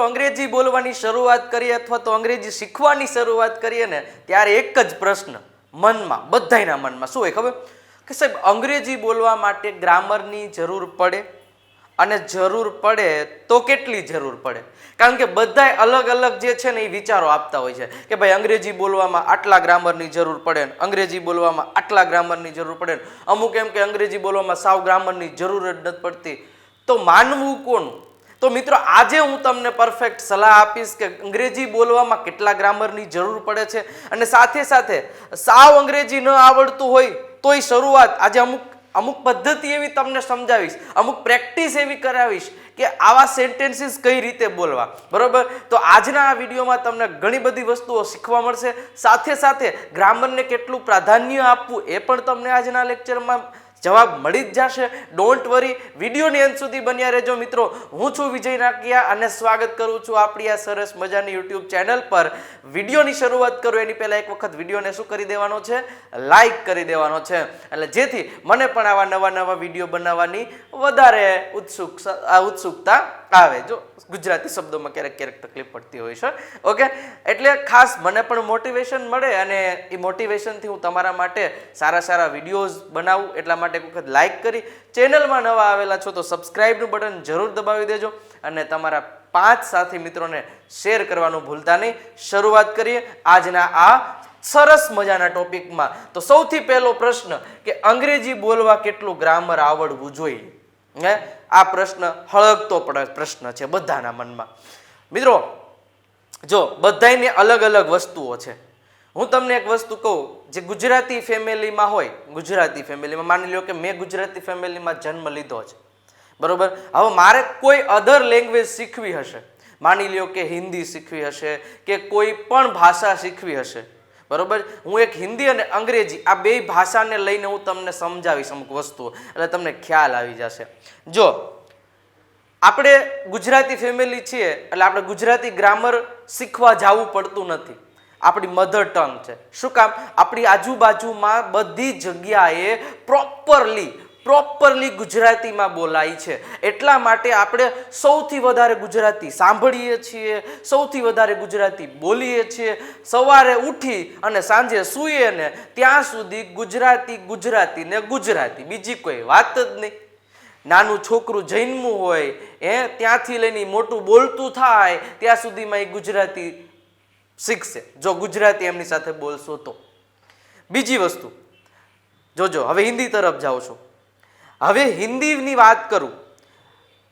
મિત્રો અંગ્રેજી બોલવાની શરૂઆત કરીએ અથવા તો અંગ્રેજી શીખવાની શરૂઆત કરીએ ને ત્યારે એક જ પ્રશ્ન મનમાં, બધાયના મનમાં. શું હોય ખબર? કે સાહેબ, અંગ્રેજી બોલવા માટે ગ્રામરની જરૂર પડે અને જરૂર પડે તો કેટલી જરૂર પડે? કારણ કે બધાય અલગ અલગ જે છે ને એ વિચારો આપતા હોય છે કે ભાઈ, અંગ્રેજી બોલવામાં આટલા ગ્રામરની જરૂર પડે ને, અંગ્રેજી બોલવામાં આટલા ગ્રામરની જરૂર પડે ને. અમુક એમ કે અંગ્રેજી બોલવામાં સાવ ગ્રામરની જરૂર જ નથી પડતી. તો માનવું કોનું? તો મિત્રો, આજે હું તમને પરફેક્ટ સલાહ આપીશ કે અંગ્રેજી બોલવામાં કેટલા ગ્રામરની જરૂર પડે છે અને સાથે સાથે સાવ અંગ્રેજી ન આવડતું હોય તોય શરૂઆત આજે અમુક અમુક પદ્ધતિ એવી તમને સમજાવીશ, અમુક પ્રેક્ટિસ એવી કરાવીશ કે આવા સેન્ટેન્સીસ કઈ રીતે બોલવા. બરાબર? તો આજના આ વિડીયોમાં તમને ઘણી બધી વસ્તુઓ શીખવા મળશે. સાથે સાથે ગ્રામરને કેટલું પ્રાધાન્ય આપવું એ પણ તમને આજના લેક્ચરમાં જવાબ મળી જ જશે. ડોન્ટ વરી વિડીયોની અંત સુધી બન્યા રહેજો મિત્રો. હું છું વિજય નાકિયા અને સ્વાગત કરું છું આપણી આ સરસ મજાની યુટ્યુબ ચેનલ પર. વિડીયોની શરૂઆત કરું, એની પહેલાં એક વખત વિડીયોને શું કરી દેવાનો છે? લાઈક કરી દેવાનો છે. એટલે જેથી મને પણ આવા નવા નવા વીડિયો બનાવવાની વધારે ઉત્સુક, ઉત્સુકતા આવે. જો ગુજરાતી શબ્દોમાં ક્યારેક ક્યારેક તકલીફ પડતી હોય છે. ઓકે? એટલે ખાસ મને પણ મોટિવેશન મળે અને એ મોટિવેશનથી હું તમારા માટે સારા સારા વિડીયોઝ બનાવું. એટલા માટે એક વખત લાઈક કરી. ચેનલમાં નવા આવેલા છો તો સબસ્ક્રાઈબનું બટન જરૂર દબાવી દેજો અને તમારા પાંચ સાથી મિત્રોને શેર કરવાનું ભૂલતા નહીં. શરૂઆત કરીએ આજના આ સરસ મજાના ટોપિકમાં તો સૌથી પહેલો પ્રશ્ન કે અંગ્રેજી બોલવા કેટલું ગ્રામર આવડવું જોઈએ? હે? આ પ્રશ્ન હળગતો પ્રશ્ન છે બધાના મનમાં. મિત્રો, જો બધાયને અલગ અલગ વસ્તુઓ છે. હું તમને એક વસ્તુ કહું, જે ગુજરાતી ફેમિલીમાં હોય, ગુજરાતી ફેમિલીમાં, માની લો કે મેં ગુજરાતી ફેમિલીમાં જન્મ લીધો છે. બરોબર? હવે મારે કોઈ અધર લેંગ્વેજ શીખવી હશે? માની લ્યો કે હિન્દી શીખવી હશે, કે કોઈ પણ ભાષા શીખવી હશે. બરોબર? હું એક હિન્દી અને અંગ્રેજી આ બે ભાષાને લઈને હું તમને સમજાવીશ અમુક વસ્તુઓ. એટલે તમને ખ્યાલ આવી જશે. જો, આપણે ગુજરાતી ફેમિલી છીએ, એટલે આપણે ગુજરાતી ગ્રામર શીખવા જવું પડતું નથી. આપણી મધર ટંગ છે. શું કામ? આપણી આજુબાજુમાં બધી જગ્યાએ પ્રોપરલી પ્રોપરલી ગુજરાતીમાં બોલાય છે. એટલા માટે આપણે સૌથી વધારે ગુજરાતી સાંભળીએ છીએ, સૌથી વધારે ગુજરાતી બોલીએ છીએ. સવારે ઉઠી અને સાંજે સૂઈએ ને ત્યાં સુધી ગુજરાતી ગુજરાતી ને ગુજરાતી. બીજી કોઈ વાત જ નહીં. નાનું છોકરું જન્મવું હોય એ ત્યાંથી લઈને મોટું બોલતું થાય, ત્યાં સુધીમાં એ ગુજરાતી શીખશે. જો ગુજરાતી એમની સાથે બોલશો તો. બીજી વસ્તુ, જોજો, હવે હિન્દી તરફ જાઉં છું. હવે હિન્દીની વાત કરું.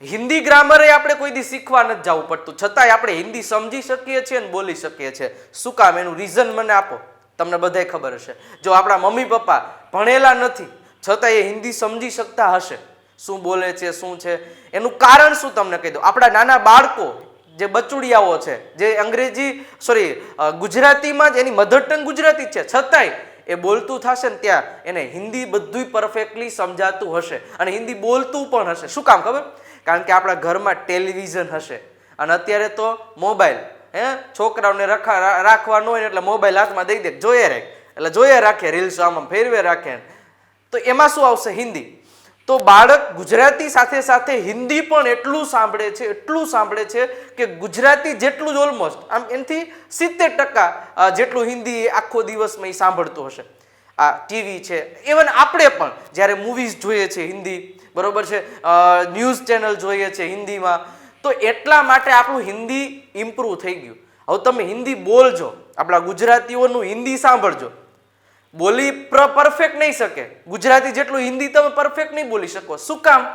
હિન્દી ગ્રામરે આપણે કોઈ દી શીખવા નથી જવું પડતું. છતાંય આપણે હિન્દી સમજી શકીએ છીએ અને બોલી શકીએ છીએ. શું કામ? એનું રીઝન મને આપો. તમને બધાય ખબર હશે. જો આપણા મમ્મી પપ્પા ભણેલા નથી છતાં એ હિન્દી સમજી શકતા હશે. શું બોલે છે, શું છે? એનું કારણ શું તમને કહી દઉં? આપણા નાના બાળકો, જે બચુડિયાઓ છે, જે અંગ્રેજી સોરી ગુજરાતીમાં જ એની મધર ટંગ ગુજરાતી છે. છતાંય એ બોલતું થશે ને ત્યાં એને હિન્દી બધુંય પરફેક્ટલી સમજાતું હશે અને હિન્દી બોલતું પણ હશે. શું કામ ખબર? કારણ કે આપણા ઘરમાં ટેલિવિઝન હશે. અને અત્યારે તો મોબાઈલ હે? છોકરાઓને રખા રાખવાનો હોય એટલે મોબાઈલ હાથમાં દઈ દે. જોઈએ રાખ એટલે જોઈએ રાખે રીલ્સ આમ ફેરવે રાખે. તો એમાં શું આવશે? હિન્દી. તો બાળક ગુજરાતી સાથે સાથે હિન્દી પણ એટલું સાંભળે છે, એટલું સાંભળે છે કે ગુજરાતી જેટલું જ ઓલમોસ્ટ આમ એનાથી સિત્તેર ટકા જેટલું હિન્દી આખો દિવસમાં એ સાંભળતું હશે. આ ટીવી છે ઇવન આપણે પણ જ્યારે મૂવીઝ જોઈએ છે હિન્દી, બરોબર છે? ન્યૂઝ ચેનલ જોઈએ છે હિન્દીમાં, તો એટલા માટે આપણું હિન્દી ઇમ્પ્રૂવ થઈ ગયું. હવે તમે હિન્દી બોલજો, આપણા ગુજરાતીઓનું હિન્દી સાંભળજો. બોલી પરફેક્ટ નહીં શકે. ગુજરાતી જેટલું હિન્દી તમે પરફેક્ટ નહીં બોલી શકો. શું કામ?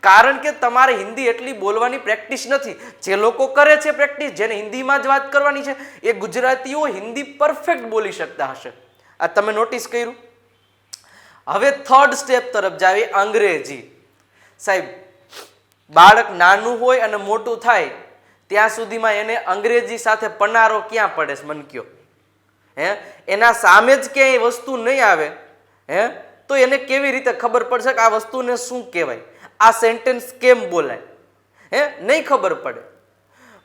કારણ કે તમારે હિન્દી એટલી બોલવાની પ્રેક્ટિસ નથી. જે લોકો કરે છે પ્રેક્ટિસ જેને હિન્દીમાં જ વાત કરવાની છે, એ ગુજરાતીઓ હિન્દી પરફેક્ટ બોલી શકતા હશે. આ તમે નોટિસ કર્યું? હવે થર્ડ સ્ટેપ તરફ જાવી અંગ્રેજી. સાહેબ, બાળક નાનું હોય અને મોટું થાય, ત્યાં સુધીમાં એને અંગ્રેજી સાથે પનારો ક્યાં પડે મન કયો હે? એના સામે જ ક્યાંય વસ્તુ નહીં આવે, હે? તો એને કેવી રીતે ખબર પડશે કે આ વસ્તુને શું કહેવાય? આ સેન્ટેન્સ કેમ બોલાય? હે? નહીં ખબર પડે.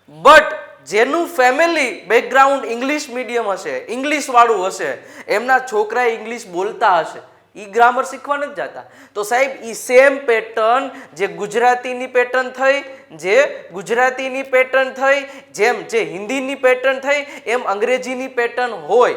બટ જેનું ફેમિલી બેકગ્રાઉન્ડ ઇંગ્લિશ મીડિયમ હશે ઇંગ્લિશવાળું હશે, એમના છોકરા ઇંગ્લિશ બોલતા હશે ઈ ગ્રામર શીખવા નથી જતા. તો સાહેબ એ સેમ પેટર્ન જે ગુજરાતીની પેટર્ન થઈ, જે ગુજરાતીની પેટર્ન થઈ, જેમ જે હિન્દીની પેટર્ન થઈ, એમ અંગ્રેજીની પેટર્ન હોય.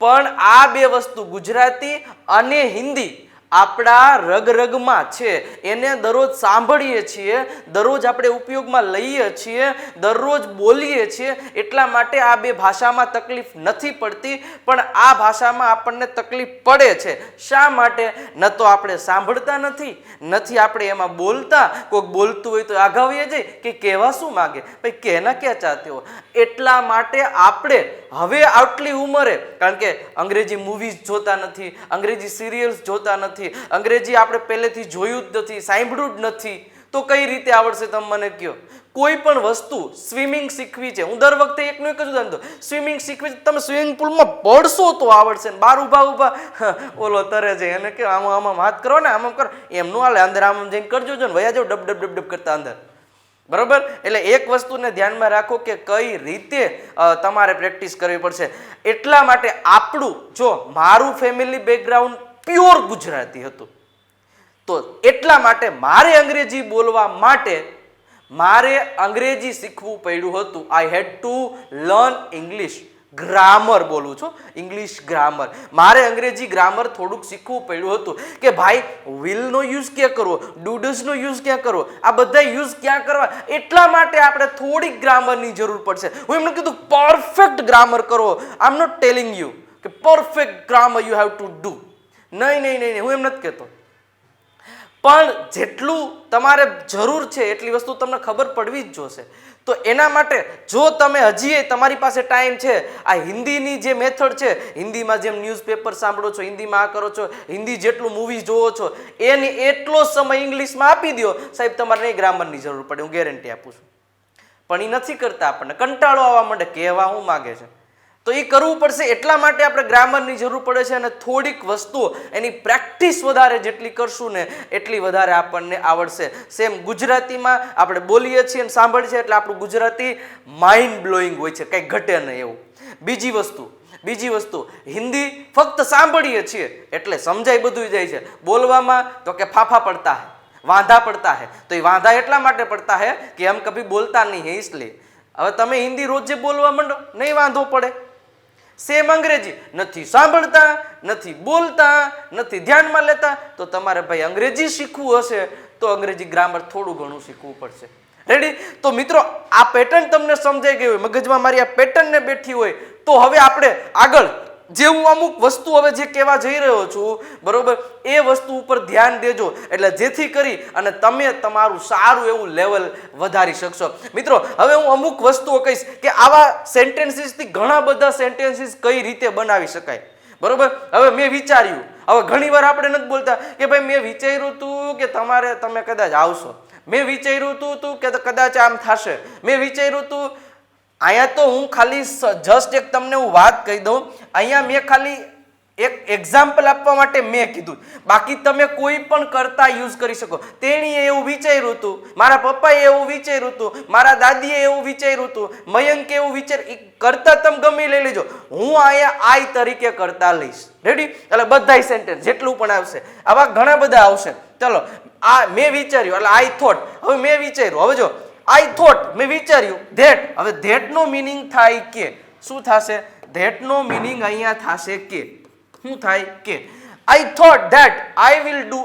પણ આ બે વસ્તુ ગુજરાતી અને હિન્દી આપણા રગરગમાં છે. એને દરરોજ સાંભળીએ છીએ, દરરોજ આપણે ઉપયોગમાં લઈએ છીએ, દરરોજ બોલીએ છીએ. એટલા માટે આ બે ભાષામાં તકલીફ નથી પડતી, પણ આ ભાષામાં આપણને તકલીફ પડે છે. શા માટે? ન તો આપણે સાંભળતા નથી નથી આપણે એમાં બોલતા. કોઈક બોલતું હોય તો આઘાવીએ જઈ કે કહેવા શું માગે? ભાઈ કહેના ક્યાં ચાહતે હો? એટલા માટે આપણે હવે આટલી ઉંમરે, કારણ કે અંગ્રેજી મૂવીઝ જોતા નથી, અંગ્રેજી સિરિયલ્સ જોતા નથી અંગ્રેજી આપણે પહેલેથી જોયું જ નથી, સાંભળ્યું જ નથી. તો કઈ રીતે આવડશે તમે મને કહો કોઈ પણ વસ્તુ સ્વિમિંગ શીખવી છે. હું દર વખતે એકનું એક જ ઉદાહરણ સ્વિમિંગ શીખવી છે. તમે સ્વિમિંગ પુલમાં પડશો તો આવડશે ને. બાર ઊભા ઊભા ઓલો તરે છે. એને કે આમ, આમાં હાથ કરો ને, આમ કરો. એમ નું હાલે. અંદર આમ જઈને કરજો ને. વયા જાવ ડબ ડબ ડબ ડબ કરતા અંદર. બરોબર? એટલે એક વસ્તુને ધ્યાનમાં રાખો કે કઈ રીતે તમારે પ્રેક્ટિસ કરવી પડશે. એટલા માટે આપણું, જો મારું ફેમિલી બેકગ્રાઉન્ડ પ્યોર ગુજરાતી હતું. તો એટલા માટે મારે અંગ્રેજી બોલવા માટે મારે અંગ્રેજી શીખવું પડ્યું હતું. I had to learn English grammar બોલું છું. ઇંગ્લિશ ગ્રામર મારે અંગ્રેજી ગ્રામર થોડુંક શીખવું પડ્યું હતું કે ભાઈ વિલનો યુઝ ક્યાં કરવો? ડુડસનો યુઝ ક્યાં કરવો? આ બધા યુઝ ક્યાં કરવા? એટલા માટે આપણે થોડીક ગ્રામરની જરૂર પડશે. હું એમને કીધું પરફેક્ટ ગ્રામર કરો. I am not telling you કે perfect grammar you have to do નહીં નહીં નહીં હું એમ નથી કહેતો. પણ જેટલું તમારે જરૂર છે, એટલી વસ્તુ તમને ખબર પડવી જ જોશે. તો એના માટે જો તમે હજી તમારી પાસે ટાઈમ છે, આ હિન્દીની જે મેથડ છે, હિન્દીમાં જેમ ન્યૂઝપેપર સાંભળો છો, હિન્દીમાં આ કરો છો, હિન્દી જેટલું મૂવી જોવો છો, એની એટલો સમય ઇંગ્લિશમાં આપી દો સાહેબ, તમારે નહીં ગ્રામરની જરૂર પડે, હું ગેરંટી આપું છું. પણ એ નથી કરતા આપણને. કંટાળો આવવા માંડે, કહેવા હું માગે છે. તો એ કરવું પડશે એટલા માટે આપણે ગ્રામરની જરૂર પડે છે અને થોડીક વસ્તુઓ એની પ્રેક્ટિસ વધારે જેટલી કરશું ને એટલી વધારે આપણને આવડશે. સેમ ગુજરાતીમાં આપણે બોલીએ છીએ અને સાંભળીએ છીએ એટલે આપણું ગુજરાતી માઇન્ડ બ્લોઈંગ હોય છે, કંઈ ઘટે નહીં એવું. બીજી વસ્તુ બીજી વસ્તુ, હિન્દી ફક્ત સાંભળીએ છીએ એટલે સમજાય બધું જાય છે. બોલવામાં તો કે ફાફા પડતા હે, વાંધા પડતા હે. તો એ વાંધા એટલા માટે પડતા હે કે હમ કભી બોલતા નહીં હે ઇસલી હવે તમે હિન્દી રોજ જે બોલવા માંડો, નહીં વાંધો પડે. સેમ અંગ્રેજી. નથી સાંભળતા, નથી બોલતા, નથી ધ્યાનમાં લેતા, તો તમારે ભાઈ અંગ્રેજી શીખવું હશે, તો અંગ્રેજી ગ્રામર થોડું ઘણું શીખવું પડશે. રેડી તો મિત્રો, આ પેટર્ન તમને સમજાઈ ગઈ હોય, મગજમાં મારી આ પેટર્નને બેઠી હોય, તો હવે આપણે આગળ જે હું અમુક વસ્તુ હવે જે કહેવા જઈ રહ્યો છું, બરોબર, એ વસ્તુ ઉપર ધ્યાન દેજો. એટલે જેથી કરી અને તમે તમારું સારું એવું લેવલ વધારી શકશો. મિત્રો, હવે હું અમુક વસ્તુઓ કહીશ કે આવા સેન્ટેન્સીસથી ઘણા બધા સેન્ટેન્સીસ કઈ રીતે બનાવી શકાય. બરોબર? હવે મેં વિચાર્યું. હવે ઘણીવાર આપણે નથી બોલતા કે ભાઈ મેં વિચાર્યું હતું કે તમારે તમે કદાચ આવશો. મેં વિચાર્યું હતું કે કદાચ આમ થશે. મેં વિચાર્યું હતું અહીંયા તો હું ખાલી જસ્ટ એક તમને હું વાત કહી દઉં. અહીંયા મેં ખાલી એક એક્ઝામ્પલ આપવા માટે મેં કીધું. બાકી તમે કોઈ પણ કરતા યુઝ કરી શકો. તેણીએ એવું વિચાર્યું હતું, મારા પપ્પાએ એવું વિચાર્યું હતું, મારા દાદીએ એવું વિચાર્યું હતું, મયંકે એવું વિચાર કરતા તમે ગમે લઈ લેજો. હું અહીંયા આઈ તરીકે કરતા લઈશ. રેડી એટલે બધા સેન્ટેન્સ જેટલું પણ આવશે. આવા ઘણા બધા આવશે. ચલો, આ મેં વિચાર્યું. એટલે આઈ થોટ હવે મેં વિચાર્યું. હવે જો આઈ થોટ મેં વિચાર્યું ધેટ હવે ધેટનો મિનિંગ થાય કે? શું થશે? ધેટનો મિનિંગ અહીંયા થશે કે? શું થાય કે? I thought that I will do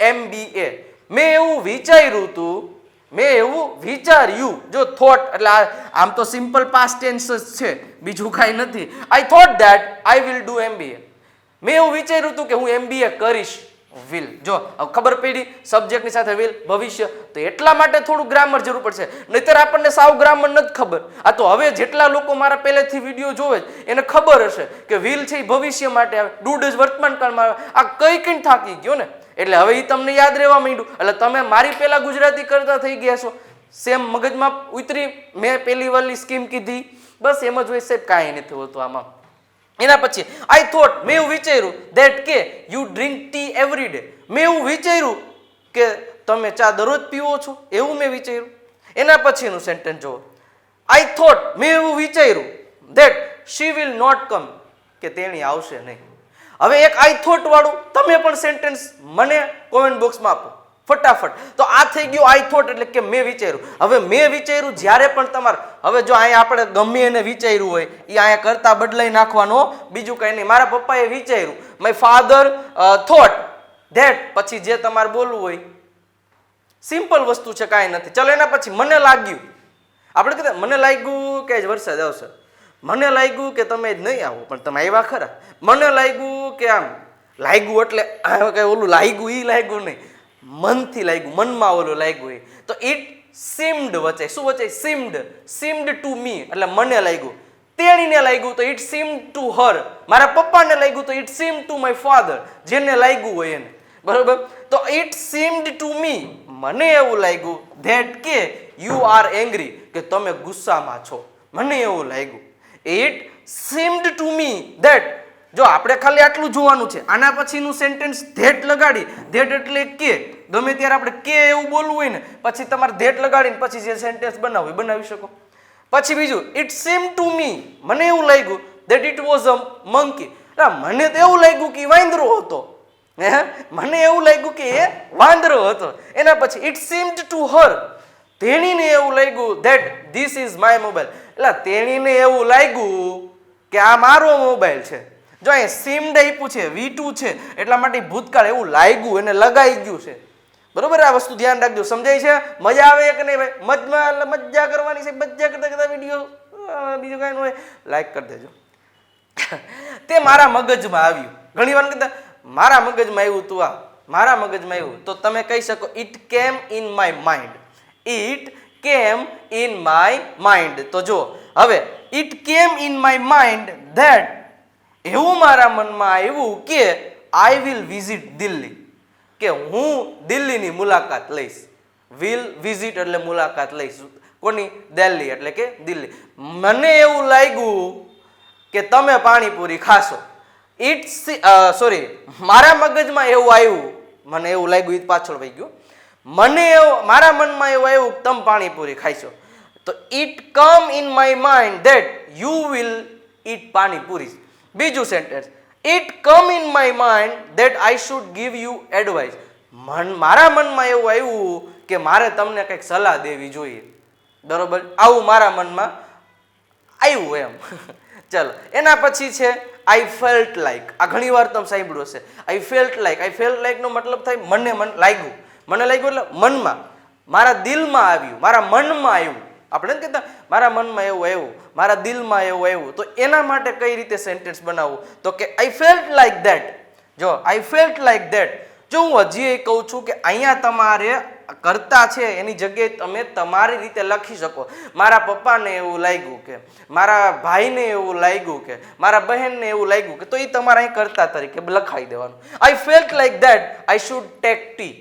MBA મેં એવું વિચાર્યું હતું મેં એવું વિચાર્યું. જો થોટ એટલે આમ તો સિમ્પલ પાસ્ટ ટેન્સ જ છે, બીજું કાંઈ નથી. I thought that I will do MBA મેં એવું વિચાર્યું હતું કે હું એમબીએ કરીશ. વિલ જો ખબર પડી સબ્જેક્ટની સાથે વિલ ભવિષ્ય. તો એટલા માટે થોડું ગ્રામર જરૂર પડશે. નહીતર આપણને સાવ ગ્રામર નથી ખબર. આ તો હવે જેટલા લોકો મારા પહેલેથી વીડિયો જોવે એને ખબર હશે કે વિલ છે એ ભવિષ્ય માટે આવે. ડૂડ જ વર્તમાન કાળમાં આવે. આ કઈ કઈ થાકી ગયો ને. એટલે હવે એ તમને યાદ રહેવા માંડ્યું. એટલે તમે મારી પહેલા ગુજરાતી કરતા થઈ ગયા છો. સેમ મગજમાં ઉતરી મેં પહેલી વાલી સ્કીમ કીધી. બસ એમ જ હોય સાહેબ, કાંઈ નથી હોતું આમાં. એના પછી આઈ થોટ મેં એવું વિચાર્યું ધેટ કે you drink tea every day મેં એવું વિચાર્યું કે તમે ચા દરરોજ પીવો છો, એવું મેં વિચાર્યું. એના પછીનું સેન્ટેન્સ જુઓ. આઈ થોટ મેં એવું વિચાર્યું that she will not come કે તેણી આવશે નહીં. હવે એક આઈ થોટ વાળું, તમે પણ સેન્ટેન્સ મને કોમેન્ટ બોક્સમાં આપો. ફટાફટ. તો આ થઈ ગયું આઈ થોટ એટલે કે મેં વિચાર્યું. હવે મેં વિચાર્યું જ્યારે પણ તમારે, હવે જો અહીંયા આપણે ગમે એને વિચાર્યું હોય એ અહીંયા કરતા બદલાઈ નાખવાનો. બીજું કંઈ નહીં. મારા પપ્પાએ વિચાર્યું. માય ફાધર થોટ ધેટ પછી જે તમારે બોલવું હોય સિમ્પલ વસ્તુ છે, કાંઈ નથી. ચલો એના પછી મને લાગ્યું. આપણે કીધું, મને લાગ્યું કે જ વરસાદ આવશે. મને લાગ્યું કે તમે જ નહીં આવો, પણ તમે આવ્યા ખરા. મને લાગ્યું કે આમ લાગ્યું એટલે કઈ ઓલું લાગ્યું એ લાગ્યું નહીં. મનથી લાગ્યું, મનમાં ઓલું લાગ્યું એ તો ઇટ સીમ્ડ વચે. શું વચે? સીમ્ડ સીમ્ડ ટુ મી એટલે મને લાગ્યું. તેણીને લાગ્યું તો ઇટ સીમ ટુ હર મારા પપ્પાને લાગ્યું તો it seem to my father જેને લાગ્યું હોય એને. બરોબર? તો ઇટ સીમ્ડ ટુ મી મને એવું લાગ્યું ધેટ કે યુ આર એંગ્રી કે તમે ગુસ્સામાં છો. મને એવું લાગ્યું. It seemed to me that જો આપણે ખાલી આટલું જોવાનું છે, આના પછીનું સેન્ટેન્સ ધેટ લગાડી, ધેટ એટલે કે, ગમે ત્યારે આપણે કે એવું બોલવું હોય ને, પછી તમારે ધેટ લગાડીને પછી જે સેન્ટેન્સ બનાવવું બનાવી શકો. પછી બીજું ઇટ સેમ ટુ મી મને એવું લાગ્યું that it was a monkey મને તો એવું લાગ્યું કે વાંદરો હતો. હે? મને એવું લાગ્યું કે એ વાંદરો હતો. એના પછી ઇટ સીમ્ડ ટુ હર તેણીને એવું લાગ્યું that this is my mobile એટલે તેણીને એવું લાગ્યું કે આ મારો મોબાઈલ છે. જો અહીંયા સીમ આપ્યું છે વી ટુ છે, એટલા માટે ભૂતકાળ એવું લાગ્યું, એને લગાઈ ગયું છે. બરોબર? આ વસ્તુ ધ્યાન રાખજો. સમજાય છે? મજા આવે કે નહીં ભાઈ? મજમાં એટલે મજા કરવાની છે. મજા કરતા કરતા વીડિયો બીજું કાંઈ ન હોય. લાઈક કરી દેજો. તે મારા મગજમાં આવ્યું. ઘણી વાર કીધા, મારા મગજમાં આવ્યું તું આ. મારા મગજમાં આવ્યું. તો તમે કહી શકો it came in my mind it came in my mind તો જો, હવે it came in my mind that એવું મારા મનમાં આવ્યું કે આઈ વિલ વિઝિટ દિલ્હી. કે હું દિલ્હીની મુલાકાત લઈશ. વિલ વિઝિટ એટલે મુલાકાત લઈશ. કોની? દિલ્હી એટલે કે દિલ્હી. મને એવું લાગ્યું કે તમે પાણીપુરી ખાશો. ઇટ્સ સોરી મારા મગજમાં એવું આવ્યું. મને એવું લાગ્યું એ પાછળ વહી ગયું. મને એવું, મારા મનમાં એવું આવ્યું કે તમે પાણીપુરી ખાઈશો. તો it come in my mind that you will eat panipuri. બીજું sentence it come in my mind that I should give you advice મન, મારા મનમાં એવું આવ્યું કે મારે તમને કંઈક સલાહ દેવી જોઈએ. બરોબર? આવું મારા મનમાં આવ્યું એમ. ચલો, એના પછી છે આઈ ફેલ્ટ લાઈક આ ઘણી વાર તમે સાંભળ્યું હશે. I felt like I felt લાઈકનો મતલબ થાય, મને મન લાગ્યું. મને લાગ્યું એટલે મનમાં. મારા દિલમાં આવ્યું, મારા મનમાં આવ્યું. આપણે કહેતા, મારા મનમાં એવું આવ્યું, મારા દિલમાં એવું આવ્યું. તો એના માટે કઈ રીતે સેન્ટેન્સ બનાવવું? તો કે આઈ ફેલ્ટ લાઈક ધેટ જો આઈ ફેલ્ટ લાઈક ધેટ જો હું હજી એ કહું છું કે, અહીંયા તમારે કરતા છે, એની જગ્યાએ તમે તમારી રીતે લખી શકો. મારા પપ્પાને એવું લાગ્યું કે, મારા ભાઈને એવું લાગ્યું કે, મારા બહેનને એવું લાગ્યું કે, તો એ તમારે અહીં કરતા તરીકે લખાઈ દેવાનું. I felt like that I should take tea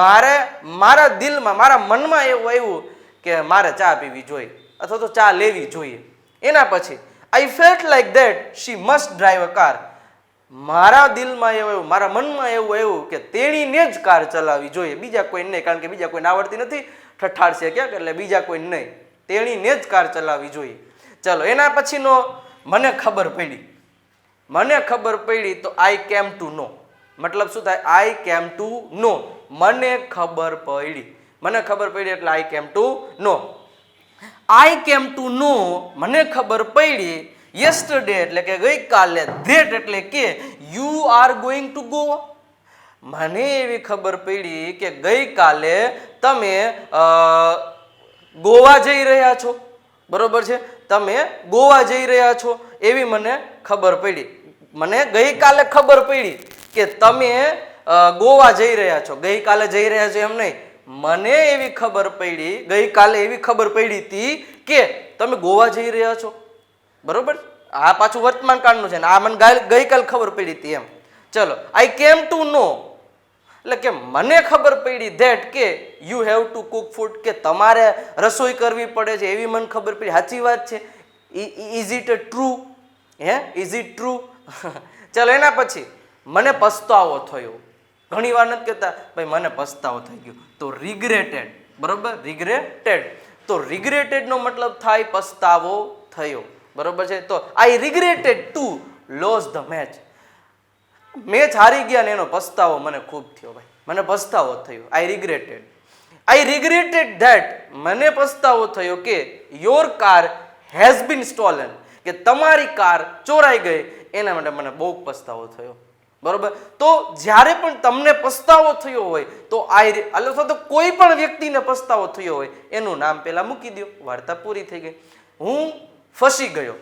મારે, મારા દિલમાં, મારા મનમાં એવું આવ્યું કે મારે ચા પીવી જોઈએ અથવા તો ચા લેવી જોઈએ. એના પછી I felt like that she must drive a car મારા દિલમાં એવું આવ્યું, મારા મનમાં એવું આવ્યું કે તેણીને જ કાર ચલાવવી જોઈએ. બીજા કોઈ નહીં, કારણ કે બીજા કોઈને આવડતી નથી. ઠઠાડશે ક્યાંક, એટલે બીજા કોઈ નહીં. તેણીને જ કાર ચલાવવી જોઈએ. ચલો, એના પછીનો મને ખબર પડી. મને ખબર પડી તો આઈ કેમ ટુ નો મતલબ શું થાય? આઈ કેમ ટુ નો મને ખબર પડી. મને ખબર પડી એટલે આઈ came to no. I came to નો મને ખબર પડી યસ્ટરડે એટલે કે ગઈકાલે ધેટ એટલે કે you are going to Goa મને એવી ખબર પડી કે ગઈકાલે તમે ગોવા જઈ રહ્યા છો. બરોબર છે? તમે ગોવા જઈ રહ્યા છો. એવી મને ખબર પડી. મને ગઈકાલે ખબર પડી કે તમે ગોવા જઈ રહ્યા છો. ગઈકાલે જઈ રહ્યા છો એમ નહીં. મને એવી ખબર પડી, ગઈકાલે એવી ખબર પડી હતી કે તમે ગોવા જઈ રહ્યા છો. બરોબર? આ પાછું વર્તમાન કાળનું છે ને, આ મને ગઈકાલ ખબર પડી હતી એમ. ચલો આઈ કેમ ટુ નો એટલે કે મને ખબર પડી ધેટ કે you have to cook food કે તમારે રસોઈ કરવી પડે છે એવી મને ખબર પડી. સાચી વાત છે. ઇઝ ઇટ ટ્રુ હે? ઇઝ ઇટ ટ્રુ ચલો, એના પછી મને પસ્તાવો થયો. ઘણી વાર નથી કહેતા, ભાઈ, મને પસ્તાવો થઈ ગયો. તો રિગ્રેટેડ બરોબર? રિગ્રેટેડ તો રિગ્રેટેડનો મતલબ થાય પસ્તાવો થયો. બરોબર છે? તો I regretted to lose the match match હારી ગયા ને એનો પસ્તાવો મને ખૂબ થયો, ભાઈ. મને પસ્તાવો થયો. આઈ રિગ્રેટેડ આઈ રિગ્રેટેડ ધેટ મને પસ્તાવો થયો કે your car has been stolen કે તમારી કાર ચોરાઈ ગઈ. એના માટે મને બહુ પસ્તાવો થયો. બરોબર? તો જ્યારે પણ તમને પસ્તાવો થયો હોય, તો આ અથવા તો કોઈ પણ વ્યક્તિને પસ્તાવો થયો હોય, એનું નામ પહેલાં મૂકી દો વાર્તા પૂરી થઈ ગઈ. હું ફસી ગયો.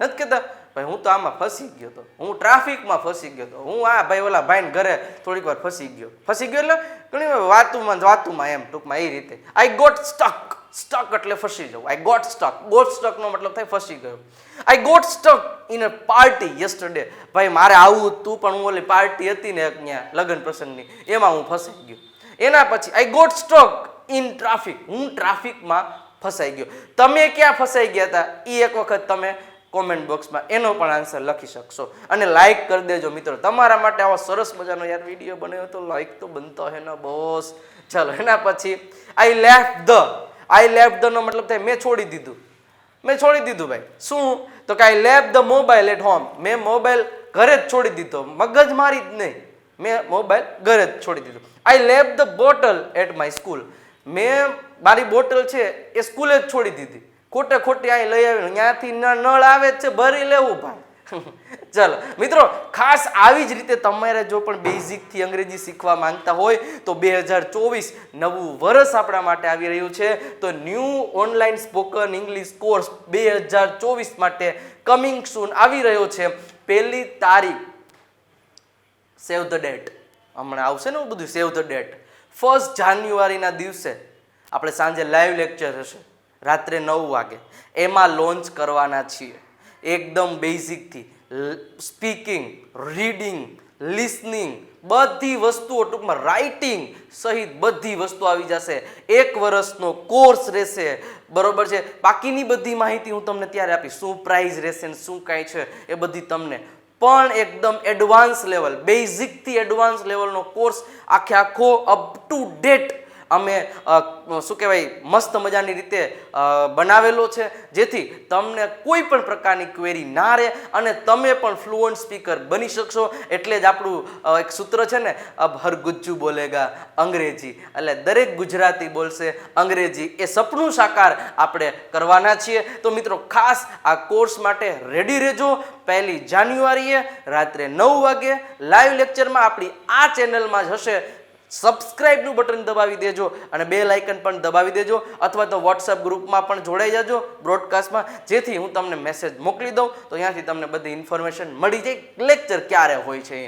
નથી કહેતા ભાઈ, હું તો આમાં ફસી ગયો તો. હું ટ્રાફિકમાં ફસી ગયો તો. હું આ ભાઈ, ઓલા ભાઈને ઘરે થોડીક વાર ફસી ગયો. ફસી ગયો એટલે ઘણી વાર વાતુમાં વાતુમાં એમ ટૂંકમાં એ રીતે. આઈ ગોટ સ્ટક સ્ટક એટલે ફસી જવું. આઈ ગોટ સ્ટક ગોટ સ્ટકનો મતલબ થાય ફસી ગયો. I got stuck in a party yesterday ભાઈ, મારે આવું હતું, પણ હું ઓલી પાર્ટી હતી ને ત્યાં લગ્ન પ્રસંગની. એમાં હું ફસાઈ ગયો. એના પછી I got stuck in traffic હું ટ્રાફિકમાં ફસાઈ ગયો. તમે ક્યાં ફસાઈ ગયા હતા? એ એક વખત તમે કોમેન્ટ બોક્સમાં એનો પણ આન્સર લખી શકશો. અને લાઈક કરી દેજો મિત્રો. તમારા માટે આવો સરસ મજાનો યાર વીડિયો બન્યો તો લાઈક તો બનતો હે ને બોસ ચાલો, એના પછી I left the I left the નો મતલબ થાય મેં છોડી દીધું મેં છોડી દીધું ભાઈ શું તો કે I left the mobile at home મેં મોબાઈલ ઘરે જ છોડી દીધો મગજ મારી જ નહીં મેં મોબાઈલ ઘરે જ છોડી દીધો I left the bottle at my school મેં મારી બોટલ છે એ સ્કૂલે જ છોડી દીધી ખોટે ખોટી અહીં લઈ આવી ત્યાંથી નળ આવે છે, ભરી લેવું, ભાઈ. ચાલો, મિત્રો, ખાસ આવી જ રીતે તમારે જો પણ બેઝિકથી અંગ્રેજી શીખવા માંગતા હોય, તો બે હજાર ચોવીસ નવું વર્ષ આપણા માટે આવી રહ્યું છે. તો new online spoken English course બે હજાર ચોવીસ માટે કમિંગ સૂન આવી રહ્યો છે. પહેલી તારીખ સેવ ધ ડેટ હમણાં આવશે ને બધું સેવ ધ ડેટ ફર્સ્ટ જાન્યુઆરીના દિવસે આપણે સાંજે લાઈવ લેક્ચર હશે, રાત્રે નવ વાગે. એમાં લોન્ચ કરવાના છીએ. એકદમ બેઝિકથી સ્પીકિંગ રીડિંગ લિસનિંગ બધી વસ્તુઓ ટૂંકમાં રાઇટિંગ સહિત બધી વસ્તુ આવી જશે. એક વર્ષનો કોર્સ રહેશે. બરોબર છે? બાકીની બધી માહિતી હું તમને ત્યારે આપીશ. શું પ્રાઇઝ રહેશે ને શું કાંઈ છે એ બધી તમને. પણ એકદમ એડવાન્સ લેવલ બેઝિકથી એડવાન્સ લેવલનો કોર્સ આખે આખો અપ ટુ ડેટ અમે શું કહેવાય, મસ્ત મજાની રીતે બનાવેલો છે. જેથી તમને કોઈ પણ પ્રકારની ક્વેરી ના રહે અને તમે પણ ફ્લુઅન્ટ સ્પીકર બની શકશો. એટલે જ આપણું એક સૂત્ર છે ને, અબ હર ગુજ્જુ બોલેગા અંગ્રેજી. એટલે દરેક ગુજરાતી બોલશે અંગ્રેજી. એ સપનું સાકાર આપણે કરવાના છીએ. તો મિત્રો, ખાસ આ કોર્સ માટે રેડી રહેજો. પહેલી જાન્યુઆરીએ રાત્રે નવ વાગે લાઈવ લેક્ચરમાં આપણી આ ચેનલમાં જ હશે. સબસ્ક્રાઇબનું બટન દબાવી દેજો અને બે લાઇકન પણ દબાવી દેજો અથવા તો વોટ્સઅપ ગ્રુપમાં પણ જોડાઈ જજો બ્રોડકાસ્ટમાં. જેથી હું તમને મેસેજ મોકલી દઉં તો ત્યાંથી તમને બધી ઇન્ફોર્મેશન મળી જાય લેક્ચર ક્યારે હોય છે.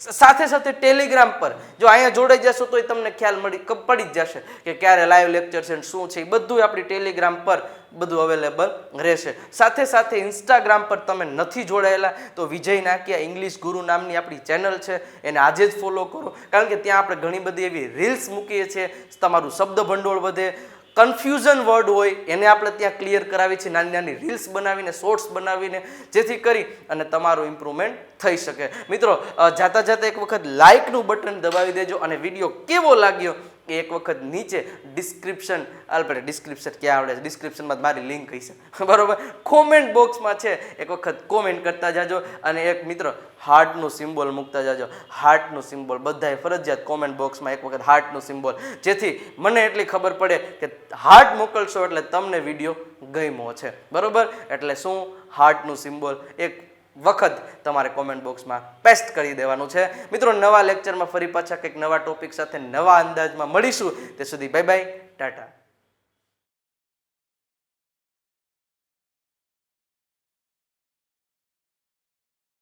સાથે સાથે ટેલિગ્રામ પર જો અહીંયા જોડાઈ જશો તો એ તમને ખ્યાલ મળી પડી જ જશે કે ક્યારે લાઈવ લેક્ચર છે શું છે એ બધું આપણી ટેલિગ્રામ પર બધું અવેલેબલ રહેશે. સાથે સાથે ઇન્સ્ટાગ્રામ પર તમે નથી જોડાયેલા તો વિજય નાકિયા ઇંગ્લિશ ગુરુ નામની આપણી ચેનલ છે, એને આજે જ ફોલો કરો. કારણ કે ત્યાં આપણે ઘણી બધી એવી રીલ્સ મૂકીએ છીએ, તમારું શબ્દ ભંડોળ વધે કન્ફ્યુઝન વર્ડ હોય, એને આપણે ત્યાં ક્લિયર કરાવી છે, નાની નાની રીલ્સ બનાવીને શોર્ટ્સ બનાવીને, જેથી કરી અને તમારું ઇમ્પ્રુવમેન્ટ થઈ શકે. મિત્રો જાતા જાતા એક વખત લાઇકનું બટન દબાવી દેજો અને વીડિયો કેવો લાગ્યો એ એક વખત નીચે ડિસ્ક્રિપ્શન આપણે ડિસ્ક્રિપ્શન ક્યાં આવડે છે? ડિસ્ક્રિપ્શનમાં મારી લિંક હશે. બરોબર? કોમેન્ટ બોક્સમાં છે. એક વખત કોમેન્ટ કરતા જાજો અને એક મિત્ર હાર્ટનું સિમ્બોલ મૂકતા જાજો. હાર્ટનું સિમ્બોલ બધાએ ફરજિયાત કોમેન્ટ બોક્સમાં એક વખત હાર્ટનું સિમ્બોલ જેથી મને એટલી ખબર પડે કે હાર્ટ મોકલશો એટલે તમને વીડિયો ગમ્યો છે. બરોબર? એટલે શું? હાર્ટનું સિમ્બોલ એક વખત તમારે કોમેન્ટ બોક્સમાં પેસ્ટ કરી દેવાનું છે. મિત્રો, નવા લેક્ચરમાં ફરી પાછા કંઈક નવા ટોપિક સાથે નવા અંદાજમાં મળીશું. તે સુધી બાય બાય ટાટા.